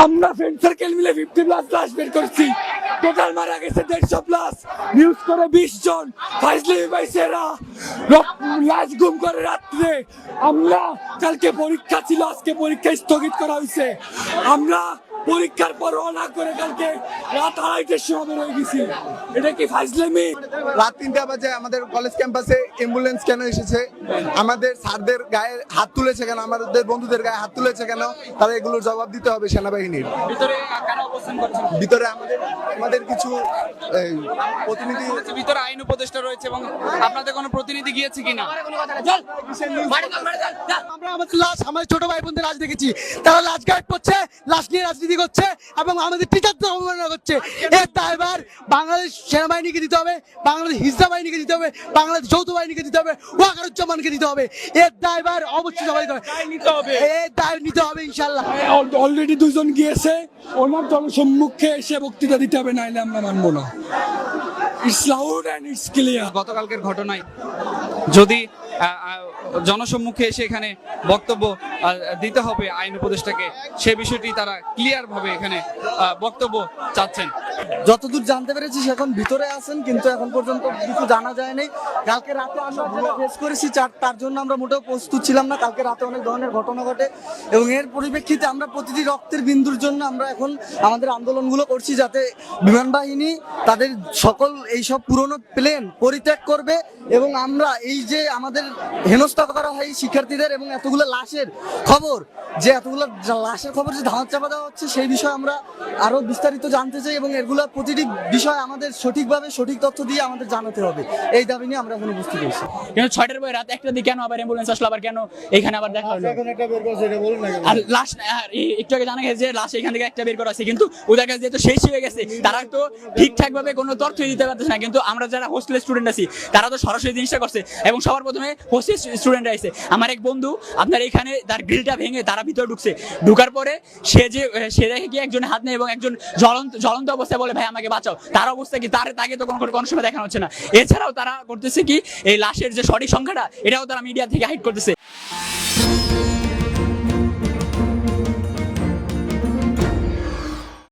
আমরা friend circle মিলে fifty plus লাশ বের করছি। টোটাল মারা গেছে দেড়শো প্লাস নিউজ করে বিশ জন। ফাইজলি বাইসেরা লাশ গুম করে রাত্রে। আমরা কালকে পরীক্ষা ছিল, আজকে পরীক্ষা স্থগিত করা হয়েছে আমরা পরীক্ষার পর রওনা করে কালকে রাত আড়াইটার সময় বের হয়ে গেছি। এটা কি ফাইজলামি রাত তিনটা বাজে আমাদের কলেজ ক্যাম্পাসে অ্যাম্বুলেন্স কেন এসেছে? আমাদের স্যারদের গায়ে হাত তুলেছে কেন? আমাদের বন্ধুদের গায়ে হাত তুলেছে কেন? তারা এগুলোর জবাব দিতে হবে সেনাবাহিনীর। ভিতরে কারা অবস্থান করছেন ভিতরে আমাদের আমাদের কিছু প্রতিনিধি ভিতরে আইন উপদেষ্টা রয়েছে এবং আপনাদের কোনো প্রতিনিধি গিয়েছে কিনা? আমরা আমাদের লাশ আমাদের ছোট ভাই বোনদের লাশ দেখেছি। তারা লাশ গাইড করছে লাশ নিয়ে রাজনীতি করছে এবং আমাদের টিচারদের অবমাননা করছে। এর দায়ভার বাংলাদেশ সেনাবাহিনীকে দিতে হবে বাংলাদেশ হিজরা বাহিনীকে দিতে হবে বাংলাদেশ যৌথ বাহিনীকে দিতে হবে ওয়াকারুজ্জামানকে দিতে হবে। এর দায়ভার অবশ্যই সবাই নিতে হবে। এর দায় নিতে হবে ইনশাল্লাহ অলরেডি দুজন গিয়েছে ওনার জনসম্মুখে এসে বক্তৃতা দিতে হবে নাইলে আমরা মানবো না। It's loud and it's clear গতকালকের ঘটনায় যদি জনসম্মুখে এসে এখানে বক্তব্য দিতে হবে আইন উপদেষ্টাকে। সে বিষয়টি তারা ক্লিয়ারভাবে এখানে বক্তব্য চাচ্ছেন। যতদূর জানতে পেরেছি সে এখন ভিতরে আছেন কিন্তু এখন পর্যন্ত কিছু জানা যায়নি। কালকে রাতে আমরা যেটা ফেস করেছি চার- তার জন্য আমরা মোটেও প্রস্তুত ছিলাম না। কালকে রাতে অনেক ধরনের ঘটনা ঘটে এবং এর পরিপ্রেক্ষিতে আমরা প্রতিটি রক্তের বিন্দুর জন্য আমরা এখন আমাদের আন্দোলনগুলো করছি যাতে বিমান বাহিনী তাদের সকল এইসব পুরনো প্লেন পরিত্যাগ করবে এবং আমরা এই যে আমাদের হেনস্থা করা হয় শিক্ষার্থীদের এবং এতগুলো লাশের খবর যে এতগুলো লাশের খবর যে ধামাত চাপা দেওয়া হচ্ছে সেই বিষয়ে আমরা আরও বিস্তারিত জানতে চাই এবং এগুলো প্রতিটি বিষয় আমাদের সঠিকভাবে সঠিক তথ্য দিয়ে আমাদের জানাতে হবে। এই দাবি নিয়ে আমরা এখন উপস্থিত হয়েছি। কিন্তু ছয়টার পরে রাত একটা দিকে কেন আবার অ্যাম্বুলেন্স আসলো? আবার কেন এখানে আবার দেখা হলো? আর লাশ আর এ- একটু আগে জানা গেছে যে লাশ এখান থেকে একটা বের করা আছে কিন্তু ওদের কাছে যেহেতু শেষ হয়ে গেছে তারা তো ঠিকঠাক ভাবে কোনো তথ্য দিতে পারতেছে না। কিন্তু আমরা যারা হোস্টেল স্টুডেন্ট আছি তারা তো সরাসরি জিনিসটা করছে এবং সবার প্রথমে হোস্টেল স্টুডেন্ট আছে আমার এক বন্ধু আপনার এখানে তার গ্রিলটা ভেঙে তারা ভিতরে ঢুকছে। ঢুকার পরে সে যে সে দেখে কি একজন হাত নেই এবং একজন জ্বলন্ত জ্বলন্ত অবস্থায় বলে, ভাই, আমাকে বাঁচাও। তার অবস্থা কি? তার তাকে তো কোনো কোনো সময় দেখানো হচ্ছে না। এছাড়াও তারা করতেছে কি? এই লাশের যে সঠিক সংখ্যাটা, এটাও তারা মিডিয়া থেকে হাইড করতেছে।